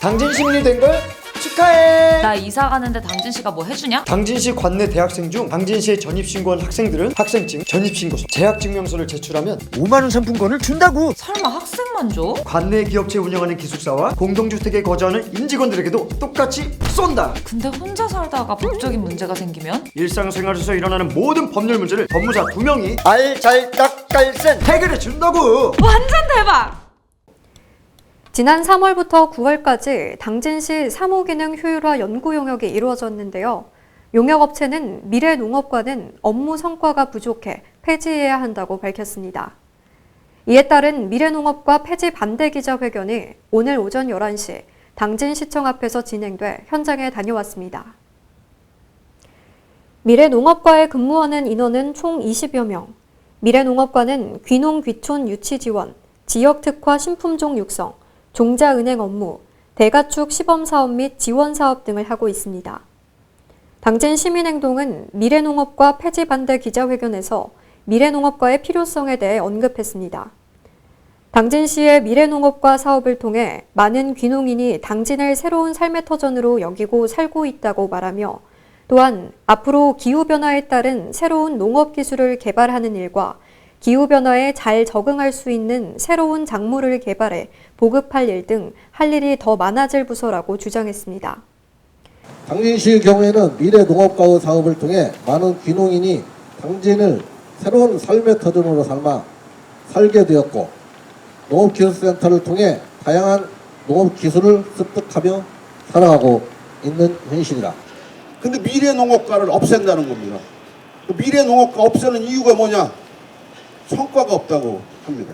당신이 된걸 축하해. 나 이사 가는데 당진 씨가 뭐 해주냐? 당진시 관내 대학생 중 당진시에 전입신고한 학생들은 학생증, 전입신고서, 재학증명서를 제출하면 5만 원 상품권을 준다고. 설마 학생만 줘? 관내 기업체 운영하는 기숙사와 공동주택에 거주하는 임직원들에게도 똑같이 쏜다. 근데 혼자 살다가 법적인 문제가 생기면? 일상생활에서 일어나는 모든 법률 문제를 법무사 두 명이 알잘딱깔센 해결해 준다고. 완전 대박! 지난 3월부터 9월까지 당진시 사무기능 효율화 연구 용역이 이루어졌는데요. 용역업체는 미래 농업과는 업무 성과가 부족해 폐지해야 한다고 밝혔습니다. 이에 따른 미래농업과 폐지 반대 기자회견이 오늘 오전 11시 당진시청 앞에서 진행돼 현장에 다녀왔습니다. 미래농업과에 근무하는 인원은 총 20여 명. 미래농업과는 귀농 귀촌 유치 지원, 지역 특화 신품종 육성, 종자은행 업무, 대가축 시범 사업 및 지원 사업 등을 하고 있습니다. 당진 시민행동은 미래농업과 폐지 반대 기자회견에서 미래농업과의 필요성에 대해 언급했습니다. 당진시의 미래농업과 사업을 통해 많은 귀농인이 당진을 새로운 삶의 터전으로 여기고 살고 있다고 말하며 또한 앞으로 기후변화에 따른 새로운 농업 기술을 개발하는 일과 기후변화에 잘 적응할 수 있는 새로운 작물을 개발해 보급할 일 등 할 일이 더 많아질 부서라고 주장했습니다. 당진시의 경우에는 미래 농업가의 사업을 통해 많은 귀농인이 당진을 새로운 삶의 터전으로 삼아 살게 되었고 농업기술센터를 통해 다양한 농업기술을 습득하며 살아가고 있는 현실이다. 근데 미래 농업과를 없앤다는 겁니다. 그 미래 농업과 없애는 이유가 뭐냐? 성과가 없다고 합니다.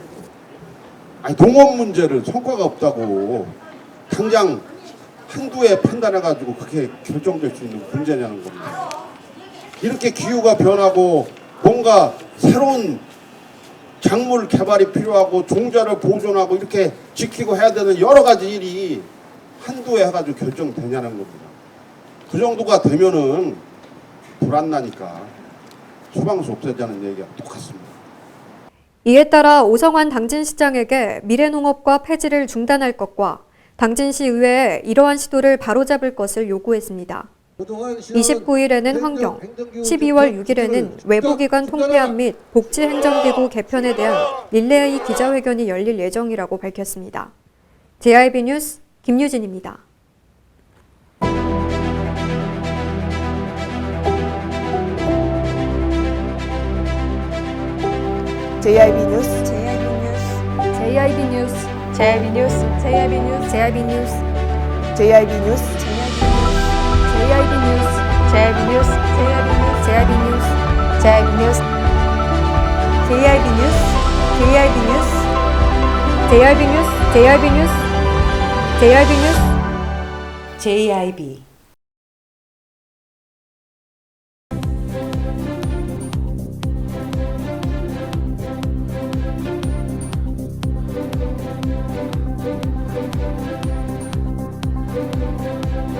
아니 농업 문제를 성과가 없다고 당장 한두 해 판단해가지고 그렇게 결정될 수 있는 문제냐는 겁니다. 이렇게 기후가 변하고 뭔가 새로운 작물 개발이 필요하고 종자를 보존하고 이렇게 지키고 해야 되는 여러 가지 일이 한두 해 해가지고 결정되냐는 겁니다. 그 정도가 되면은 불안나니까 소방수 없애자는 얘기가 똑같습니다. 이에 따라 오성환 당진시장에게 미래농업과 폐지를 중단할 것과 당진시 의회에 이러한 시도를 바로잡을 것을 요구했습니다. 29일에는 환경, 12월 6일에는 외부기관 통폐합 및 복지행정기구 개편에 대한 릴레이 기자회견이 열릴 예정이라고 밝혔습니다. JIB 뉴스 김유진입니다. JIB 뉴스 JIB 뉴스 JIB 뉴스 JIB 뉴스 JIB 뉴스 JIB 뉴스 JIB 뉴스 JIB 뉴스 JIB 뉴스 JIB 뉴스 JIB 뉴